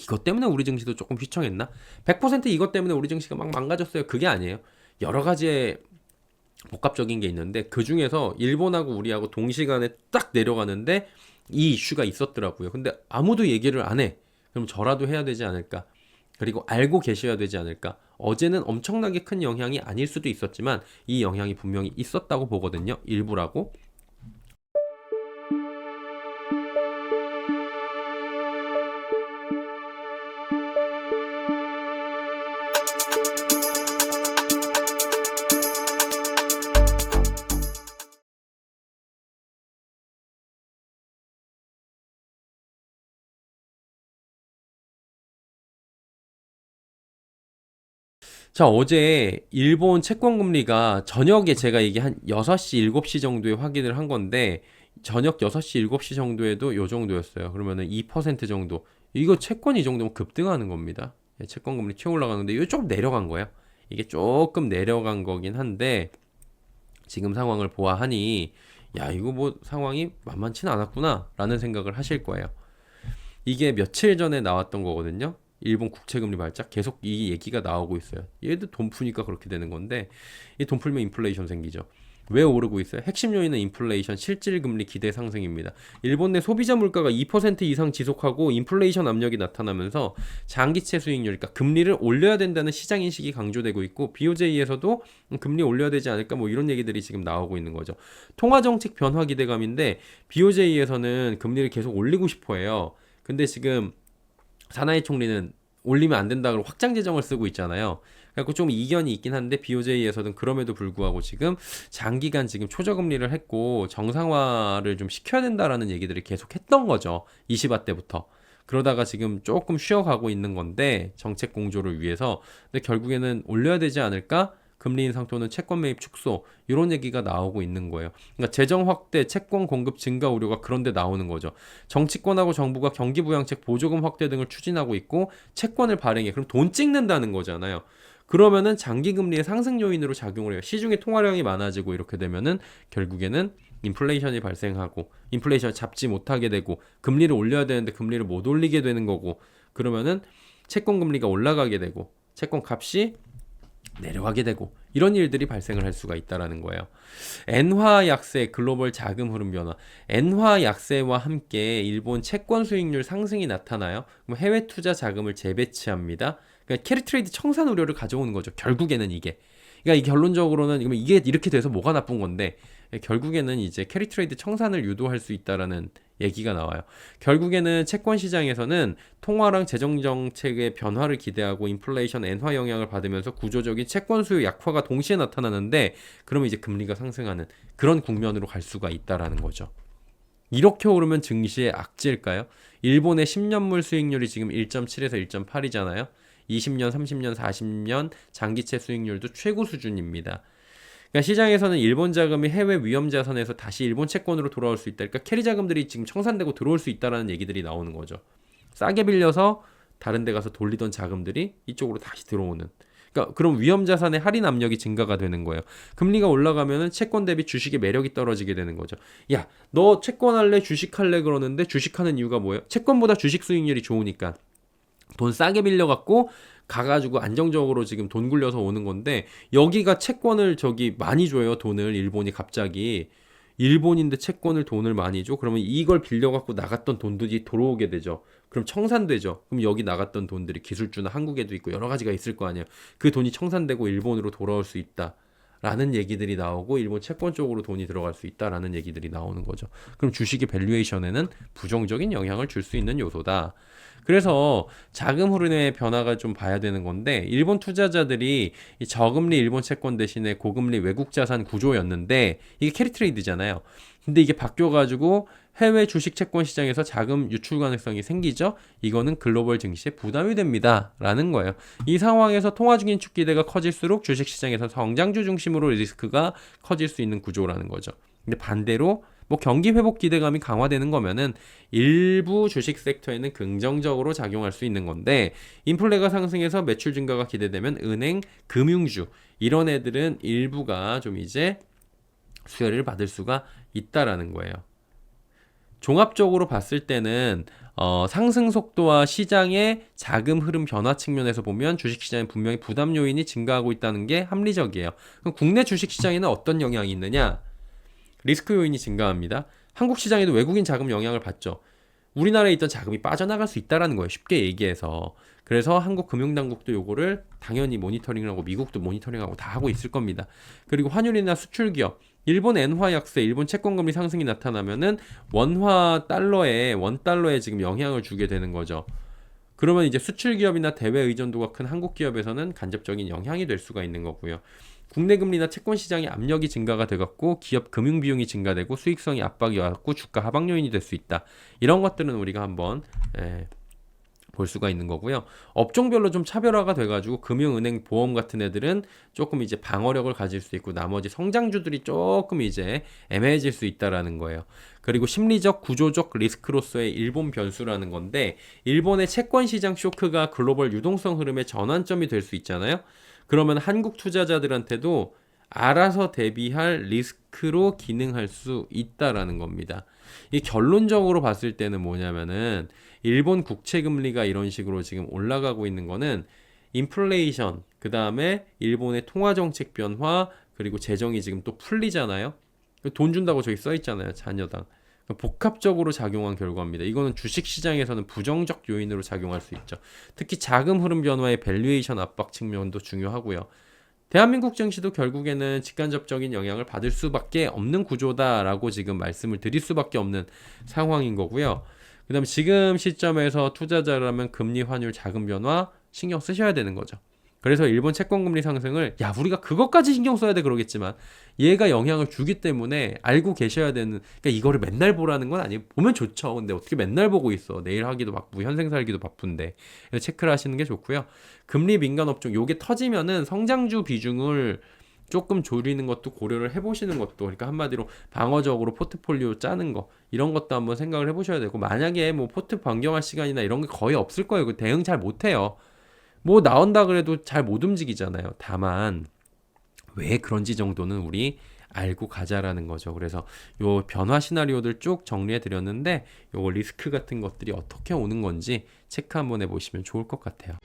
이것 때문에 우리 증시도 조금 휘청했나? 100% 이것 때문에 우리 증시가 막 망가졌어요. 그게 아니에요. 여러 가지의 복합적인 게 있는데 그 중에서 일본하고 우리하고 동시간에 딱 내려가는데 이 이슈가 있었더라고요. 근데 아무도 얘기를 안 해. 그럼 저라도 해야 되지 않을까? 그리고 알고 계셔야 되지 않을까? 어제는 엄청나게 큰 영향이 아닐 수도 있었지만 이 영향이 분명히 있었다고 보거든요. 일부라고. 자, 어제 일본 채권 금리가 저녁에 제가 이게 한 6시, 7시 정도에 확인을 한 건데 저녁 6시, 7시 정도에도 요 정도였어요. 그러면은 2% 정도. 이거 채권 이 정도면 급등하는 겁니다. 예, 채권 금리 튀어 올라가는데 이거 조금 내려간 거예요. 이게 조금 내려간 거긴 한데 지금 상황을 보아하니 야, 이거 뭐 상황이 만만치는 않았구나 라는 생각을 하실 거예요. 이게 며칠 전에 나왔던 거거든요. 일본 국채금리 발작 계속 이 얘기가 나오고 있어요. 얘도 돈 푸니까 그렇게 되는 건데 이 돈 풀면 인플레이션 생기죠. 왜 오르고 있어요? 핵심 요인은 인플레이션, 실질 금리 기대 상승입니다. 일본 내 소비자 물가가 2% 이상 지속하고 인플레이션 압력이 나타나면서 장기채 수익률, 그러니까 금리를 올려야 된다는 시장 인식이 강조되고 있고 BOJ에서도 금리 올려야 되지 않을까 뭐 이런 얘기들이 지금 나오고 있는 거죠. 통화 정책 변화 기대감인데 BOJ에서는 금리를 계속 올리고 싶어 해요. 근데 지금 사나이 총리는 올리면 안 된다고 확장 재정을 쓰고 있잖아요. 그래서 좀 이견이 있긴 한데 BOJ에서는 그럼에도 불구하고 지금 장기간 지금 초저금리를 했고 정상화를 좀 시켜야 된다라는 얘기들을 계속 했던 거죠. 20화 때부터. 그러다가 지금 조금 쉬어가고 있는 건데 정책 공조를 위해서 근데 결국에는 올려야 되지 않을까? 금리 인상 또는 채권 매입 축소 이런 얘기가 나오고 있는 거예요. 그러니까 재정 확대, 채권 공급 증가 우려가 그런데 나오는 거죠. 정치권하고 정부가 경기 부양책 보조금 확대 등을 추진하고 있고 채권을 발행해 그럼 돈 찍는다는 거잖아요. 그러면은 장기 금리의 상승 요인으로 작용을 해요. 시중에 통화량이 많아지고 이렇게 되면은 결국에는 인플레이션이 발생하고 인플레이션 잡지 못하게 되고 금리를 올려야 되는데 금리를 못 올리게 되는 거고 그러면은 채권 금리가 올라가게 되고 채권 값이 내려가게 되고 이런 일들이 발생을 할 수가 있다라는 거예요. 엔화 약세 글로벌 자금 흐름 변화. 엔화 약세와 함께 일본 채권 수익률 상승이 나타나요. 그럼 해외 투자 자금을 재배치합니다. 그러니까 캐리 트레이드 청산 우려를 가져오는 거죠. 결국에는 이게. 그러니까 이 결론적으로는 이게 이렇게 돼서 뭐가 나쁜 건데 결국에는 이제 캐리 트레이드 청산을 유도할 수 있다라는 얘기가 나와요. 결국에는 채권 시장에서는 통화랑 재정 정책의 변화를 기대하고 인플레이션 엔화 영향을 받으면서 구조적인 채권 수요 약화가 동시에 나타나는데 그러면 이제 금리가 상승하는 그런 국면으로 갈 수가 있다라는 거죠. 이렇게 오르면 증시의 악재일까요? 일본의 10년물 수익률이 지금 1.7에서 1.8이잖아요. 20년, 30년, 40년 장기채 수익률도 최고 수준입니다. 그러니까 시장에서는 일본 자금이 해외 위험 자산에서 다시 일본 채권으로 돌아올 수 있다. 그러니까 캐리 자금들이 지금 청산되고 들어올 수 있다라는 얘기들이 나오는 거죠. 싸게 빌려서 다른 데 가서 돌리던 자금들이 이쪽으로 다시 들어오는. 그러니까 그럼 위험 자산의 할인 압력이 증가가 되는 거예요. 금리가 올라가면은 채권 대비 주식의 매력이 떨어지게 되는 거죠. 야, 너 채권 할래, 주식 할래 그러는데 주식 하는 이유가 뭐예요? 채권보다 주식 수익률이 좋으니까. 돈 싸게 빌려갖고 가가지고 안정적으로 지금 돈 굴려서 오는 건데 여기가 채권을 저기 많이 줘요 돈을. 일본이 갑자기. 일본인데 채권을 돈을 많이 줘? 그러면 이걸 빌려갖고 나갔던 돈들이 들어오게 되죠. 그럼 청산되죠. 그럼 여기 나갔던 돈들이 기술주나 한국에도 있고 여러 가지가 있을 거 아니에요. 그 돈이 청산되고 일본으로 돌아올 수 있다. 라는 얘기들이 나오고 일본 채권 쪽으로 돈이 들어갈 수 있다라는 얘기들이 나오는 거죠. 그럼 주식의 밸류에이션에는 부정적인 영향을 줄 수 있는 요소다. 그래서 자금 흐름의 변화가 좀 봐야 되는 건데 일본 투자자들이 이 저금리 일본 채권 대신에 고금리 외국 자산 구조였는데 이게 캐리 트레이드잖아요. 근데 이게 바뀌어 가지고 해외 주식 채권 시장에서 자금 유출 가능성이 생기죠. 이거는 글로벌 증시에 부담이 됩니다. 라는 거예요. 이 상황에서 통화 중인 축 기대가 커질수록 주식 시장에서 성장주 중심으로 리스크가 커질 수 있는 구조라는 거죠. 근데 반대로 뭐 경기 회복 기대감이 강화되는 거면은 일부 주식 섹터에는 긍정적으로 작용할 수 있는 건데 인플레가 상승해서 매출 증가가 기대되면 은행, 금융주 이런 애들은 일부가 좀 이제 수혜를 받을 수가 있다라는 거예요. 종합적으로 봤을 때는 어, 상승 속도와 시장의 자금 흐름 변화 측면에서 보면 주식 시장에 분명히 부담 요인이 증가하고 있다는 게 합리적이에요. 그럼 국내 주식 시장에는 어떤 영향이 있느냐? 리스크 요인이 증가합니다. 한국 시장에도 외국인 자금 영향을 받죠. 우리나라에 있던 자금이 빠져나갈 수 있다라는 거예요. 쉽게 얘기해서. 그래서 한국 금융당국도 요거를 당연히 모니터링을 하고 미국도 모니터링하고 다 하고 있을 겁니다. 그리고 환율이나 수출 기업, 일본 엔화 약세, 일본 채권 금리 상승이 나타나면은 원화 달러에 원 달러에 지금 영향을 주게 되는 거죠. 그러면 이제 수출 기업이나 대외 의존도가 큰 한국 기업에서는 간접적인 영향이 될 수가 있는 거고요. 국내 금리나 채권 시장의 압력이 증가가 돼갖고 기업 금융 비용이 증가되고 수익성이 압박이 와갖고 주가 하방 요인이 될 수 있다. 이런 것들은 우리가 한번 예, 볼 수가 있는 거고요. 업종별로 좀 차별화가 돼가지고 금융, 은행, 보험 같은 애들은 조금 이제 방어력을 가질 수 있고 나머지 성장주들이 조금 이제 애매해질 수 있다라는 거예요. 그리고 심리적, 구조적 리스크로서의 일본 변수라는 건데 일본의 채권 시장 쇼크가 글로벌 유동성 흐름의 전환점이 될 수 있잖아요. 그러면 한국 투자자들한테도 알아서 대비할 리스크로 기능할 수 있다라는 겁니다. 이 결론적으로 봤을 때는 뭐냐면은 일본 국채 금리가 이런 식으로 지금 올라가고 있는 거는 인플레이션, 그 다음에 일본의 통화 정책 변화, 그리고 재정이 지금 또 풀리잖아요. 돈 준다고 저기 써 있잖아요. 자녀당. 복합적으로 작용한 결과입니다. 이거는 주식 시장에서는 부정적 요인으로 작용할 수 있죠. 특히 자금 흐름 변화의 밸류에이션 압박 측면도 중요하고요. 대한민국 증시도 결국에는 직간접적인 영향을 받을 수밖에 없는 구조다라고 지금 말씀을 드릴 수밖에 없는 상황인 거고요. 그다음에 지금 시점에서 투자자라면 금리 환율 자금 변화 신경 쓰셔야 되는 거죠. 그래서 일본 채권 금리 상승을 야 우리가 그것까지 신경 써야 돼 그러겠지만 얘가 영향을 주기 때문에 알고 계셔야 되는 그러니까 이거를 맨날 보라는 건 아니에요. 보면 좋죠. 근데 어떻게 맨날 보고 있어? 내일 하기도 바쁘고 현생 살기도 바쁜데. 체크를 하시는 게 좋고요. 금리 민감 업종 요게 터지면은 성장주 비중을 조금 줄이는 것도 고려를 해보시는 것도 그러니까 한마디로 방어적으로 포트폴리오 짜는 거 이런 것도 한번 생각을 해보셔야 되고 만약에 뭐 포트 변경할 시간이나 이런 게 거의 없을 거예요. 그 대응 잘 못해요 뭐 나온다 그래도 잘 못 움직이잖아요. 다만 왜 그런지 정도는 우리 알고 가자라는 거죠. 그래서 요 변화 시나리오들 쭉 정리해 드렸는데 요 리스크 같은 것들이 어떻게 오는 건지 체크 한번 해 보시면 좋을 것 같아요.